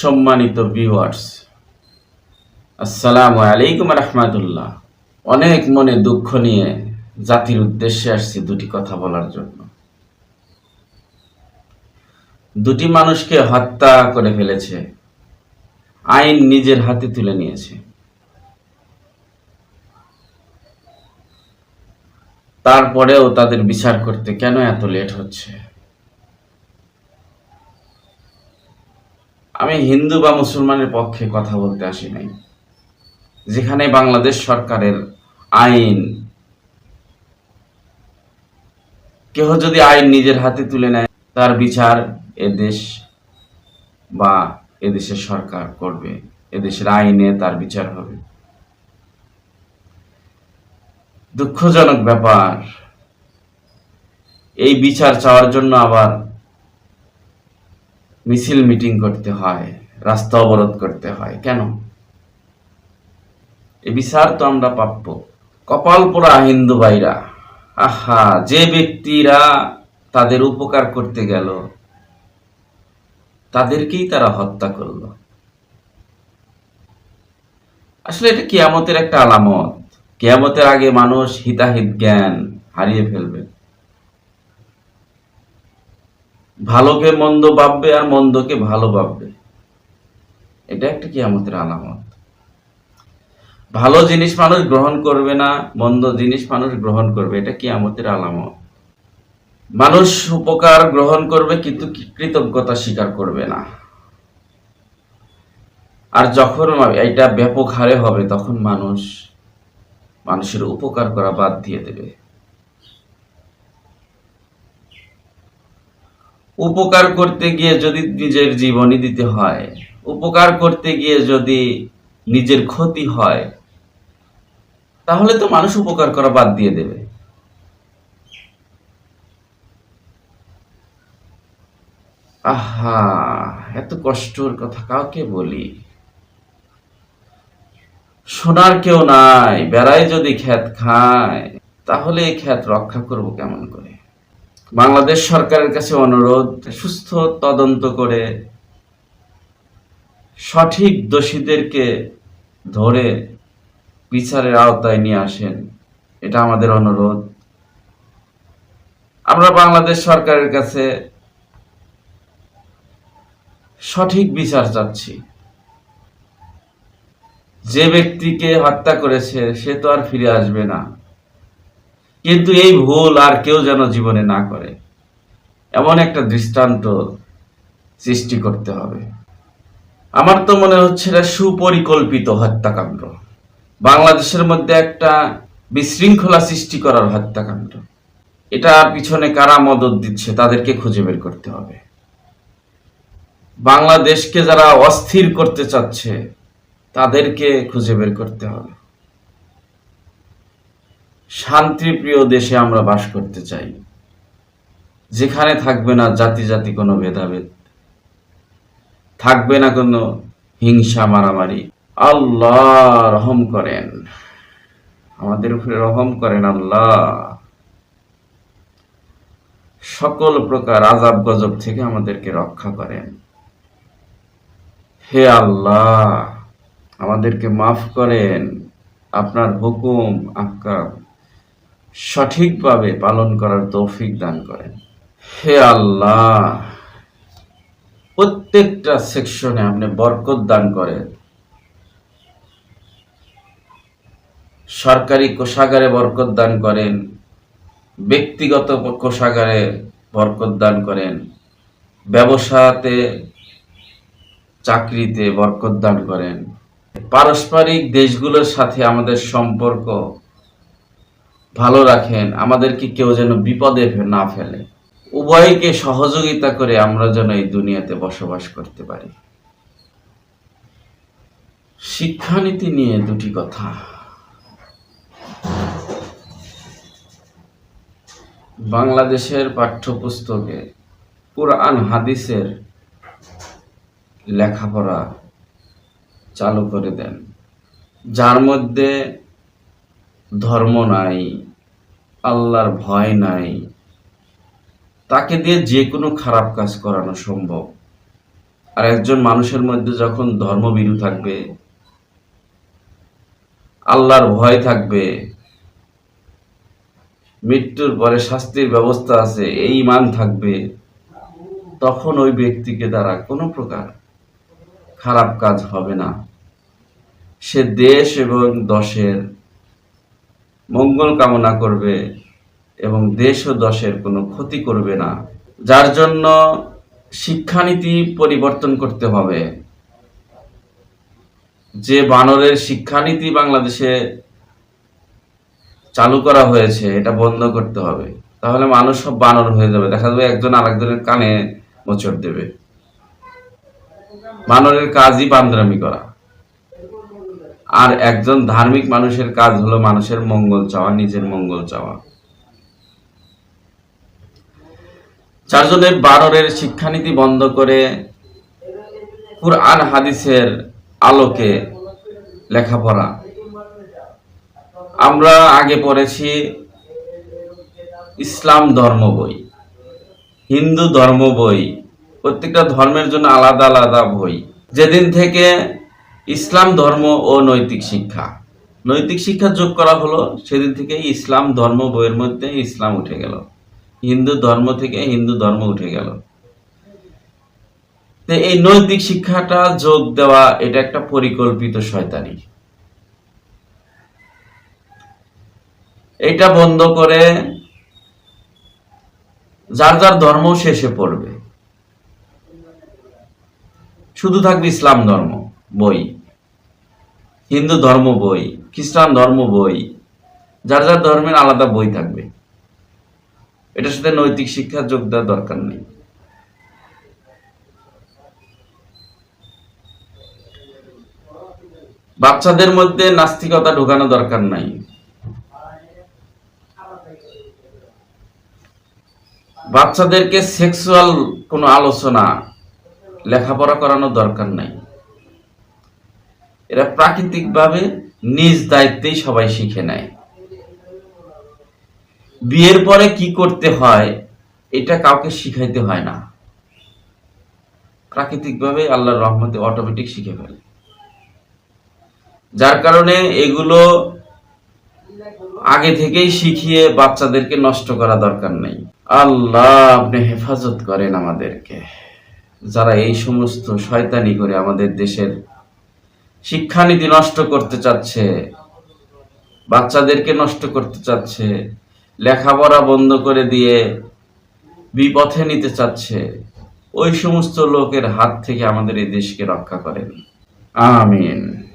সম্মানিত ভিউয়ার্স আসসালামু আলাইকুম রহমাতুল্লাহ। অনেক মনে দুঃখ নিয়ে জাতির উদ্দেশ্যে আসছি দুটি কথা বলার জন্য। দুটি মানুষকে হত্যা করে ফেলেছে। আইন নিজের হাতে তুলে নিয়েছে। তারপরেও তাদের বিচার করতে কেন এত লেট হচ্ছে? আমি হিন্দু বা মুসলমানের পক্ষে কথা বলতে আসি নাই, যেখানে বাংলাদেশ সরকারের আইন, কেহ যদি আইন নিজের হাতে তুলে নেয়, তার বিচার এদেশ বা এদেশের সরকার করবে এদেশের আইনে তার বিচার হবে। দুঃখজনক ব্যাপার। এই বিচার চাওয়ার জন্য আবার মিছিল মিটিং করতে হয়, রাস্তা অবরোধ করতে হয়। কেন? এ বিচার তো আমরা প্রাপ্য কপাল পোড়া হিন্দু ভাইরা। আহা, যে ব্যক্তিরা তাদের উপকার করতে গেল, তাদেরকেই তারা হত্যা করল। আসলে এটা কিয়ামতের একটা আলামত। কিয়ামতের আগে মানুষ হিতাহিত জ্ঞান হারিয়ে ফেলবে। ভালোকে মন্দ ভাববে আর মন্দকে ভালো ভাববে। এটা একটা কিয়ামতের আলামত। ভালো জিনিস মানুষ গ্রহণ করবে না, মন্দ জিনিস মানুষ গ্রহণ করবে, এটা কিয়ামতের আলামত। মানুষ উপকার গ্রহণ করবে কিন্তু কৃতজ্ঞতা স্বীকার করবে না। আর যখন এটা ব্যাপক হারে হবে, তখন মানুষ মানুষের উপকার করা বাদ দিয়ে দেবে। উপকার করতে গিয়ে যদি নিজের জীবনই দিতে হয়, উপকার করতে গিয়ে যদি নিজের ক্ষতি হয়, তাহলে তো মানুষ উপকার করা বাদ দিয়ে দেবে। আহা, এত কষ্টর কথা কাউকে বলি। সোনার কেউ নাই বেড়াই যদি খ্যাত খায়, তাহলে এই খ্যাত রক্ষা করব কেমন করে? বাংলাদেশ সরকারের কাছে অনুরোধ, সুস্থ তদন্ত করে সঠিক দোষীদেরকে ধরে বিচারের আওতায় নিয়ে আসেন, এটা আমাদের অনুরোধ। আমরা বাংলাদেশ সরকারের কাছে সঠিক বিচার চাচ্ছি। যে ব্যক্তিকে হত্যা করেছে, সে তো আর ফিরে আসবে না। কিন্তু এই ভুল আর কেউ যেন জীবনে না করে। এমন একটা দৃষ্টান্ত সৃষ্টি করতে হবে। আমার তো মনে হচ্ছে এটা সুপরিকল্পিত হত্যাকাণ্ড। বাংলাদেশের মধ্যে একটা বিশৃঙ্খলা সৃষ্টি করার হত্যাকাণ্ড। এটা পিছনে কারা মদত দিচ্ছে, তাদেরকে খুঁজে বের করতে হবে। বাংলাদেশকে যারা অস্থির করতে চাচ্ছে তাদেরকে খুঁজে বের করতে হবে। শান্তিপ্রিয় দেশে আমরা বাস করতে চাই। যেখানে থাকবে না জাতি জাতি কোনো ভেদাভেদ। থাকবে না কোনো হিংসা মারামারি। আল্লাহ রহম করেন। আমাদের উপরে রহম করেন আল্লাহ। সকল প্রকার আজাব গজব থেকে আমাদেরকে রক্ষা করেন। হে আল্লাহ। আমাদেরকে মাফ করেন। আপনার হুকুম আকাম সঠিকভাবে পালন করার তৌফিক দান করেন। হে আল্লাহ, প্রত্যেকটা সেকশনে আপনি বরকত দান করেন। সরকারি কোষাগারে বরকত দান করেন। ব্যক্তিগত কোষাগারে বরকত দান করেন। ব্যবসাতে, চাকরিতে বরকত দান করেন। পারস্পরিক দেশগুলোর সাথে আমাদের সম্পর্ক ভালো রাখেন, আমাদেরকে কেউ যেন বিপদে না ফেলে। উভয়কে সহযোগিতা করে আমরা যেন এই দুনিয়াতে বসবাস করতে পারি। শিক্ষানীতি নিয়ে দুটি কথা। বাংলাদেশের পাঠ্যপুস্তকে কোরআন, হাদিসের লেখাপড়া চালু করে দেন। যার মধ্যে ধর্ম নাই, আল্লাহর ভয় নাই, তাকে দিয়ে যে কোনো খারাপ কাজ করানো সম্ভব। আর একজন মানুষের মধ্যে যখন ধর্মবিরু থাকবে, আল্লাহর ভয় থাকবে, মৃত্যুর পরে শাস্তির ব্যবস্থা আছে, এই ইমান থাকবে, তখন ওই ব্যক্তিকে দ্বারা কোনো প্রকার খারাপ কাজ হবে না। সে দেশ এবং দশের মঙ্গল কামনা করবে এবং দেশ ও দশের কোনো ক্ষতি করবে না। যার জন্য শিক্ষানীতি পরিবর্তন করতে হবে। যে বানরের শিক্ষানীতি বাংলাদেশে চালু করা হয়েছে, এটা বন্ধ করতে হবে। তাহলে মানুষ সব বানর হয়ে যাবে। দেখা যাবে একজন আরেকজনের কানে মোচড় দেবে। বানরের কাজই বান্দরামি করা। আর একজন ধার্মিক মানুষের কাজ হলো মানুষের মঙ্গল চাওয়া, নিজের মঙ্গল চাওয়া। চারজনের বানরের শিক্ষানীতি বন্ধ করে কুরআন হাদিসের আলোকে লেখাপড়া। আমরা আগে পড়েছি ইসলাম ধর্ম বই, হিন্দু ধর্ম বই, প্রত্যেকটা ধর্মের জন্য আলাদা আলাদা বই। যেদিন থেকে ইসলাম ধর্ম ও নৈতিক শিক্ষা। নৈতিক শিক্ষা যোগ করা হলো সেদিন থেকে ইসলাম ধর্ম বইয়ের মধ্যে ইসলাম উঠে গেল। হিন্দু ধর্ম থেকে হিন্দু ধর্ম উঠে গেল। এই নৈতিক শিক্ষাটা যোগ দেওয়া এটা একটা পরিকল্পিত শয়তানি। এটা বন্ধ করে যার যার ধর্ম শেষে পড়বে। শুধু থাকবে ইসলাম ধর্ম, বই। হিন্দু ধর্ম বই, খ্রিস্টান ধর্ম বই, যার যার ধর্মের আলাদা বই থাকবে। এটার সাথে নৈতিক শিক্ষা যোগ দেওয়ার দরকার নেই। বাচ্চাদের মধ্যে নাস্তিকতা ঢোকানো দরকার নাই। বাচ্চাদেরকে সেক্সুয়াল কোনো আলোচনা, লেখাপড়া করানো দরকার নাই। এরা প্রাকৃতিকভাবে নিজ দায়িত্বেই সবাই শিখে নেয়। বিয়ের পরে কি করতে হয়, এটা কাউকে শিখাইতে হয় না। প্রাকৃতিকভাবে আল্লাহর রহমতে অটোমেটিক শিখে ফেলে। যার কারণে এগুলো আগে থেকেই শিখিয়ে বাচ্চাদেরকে নষ্ট করা দরকার নেই। আল্লাহ, আপনি হেফাজত করেন আমাদেরকে। যারা এই সমস্ত শয়তানি করে আমাদের দেশের শিক্ষানীতি নষ্ট করতে চাচ্ছে, বাচ্চাদেরকে নষ্ট করতে চাচ্ছে, লেখাপড়া বন্ধ করে দিয়ে বিপথে নিতে চাচ্ছে, ওই সমস্ত লোকের হাত থেকে আমাদের এই দেশকে রক্ষা করেন। আমিন।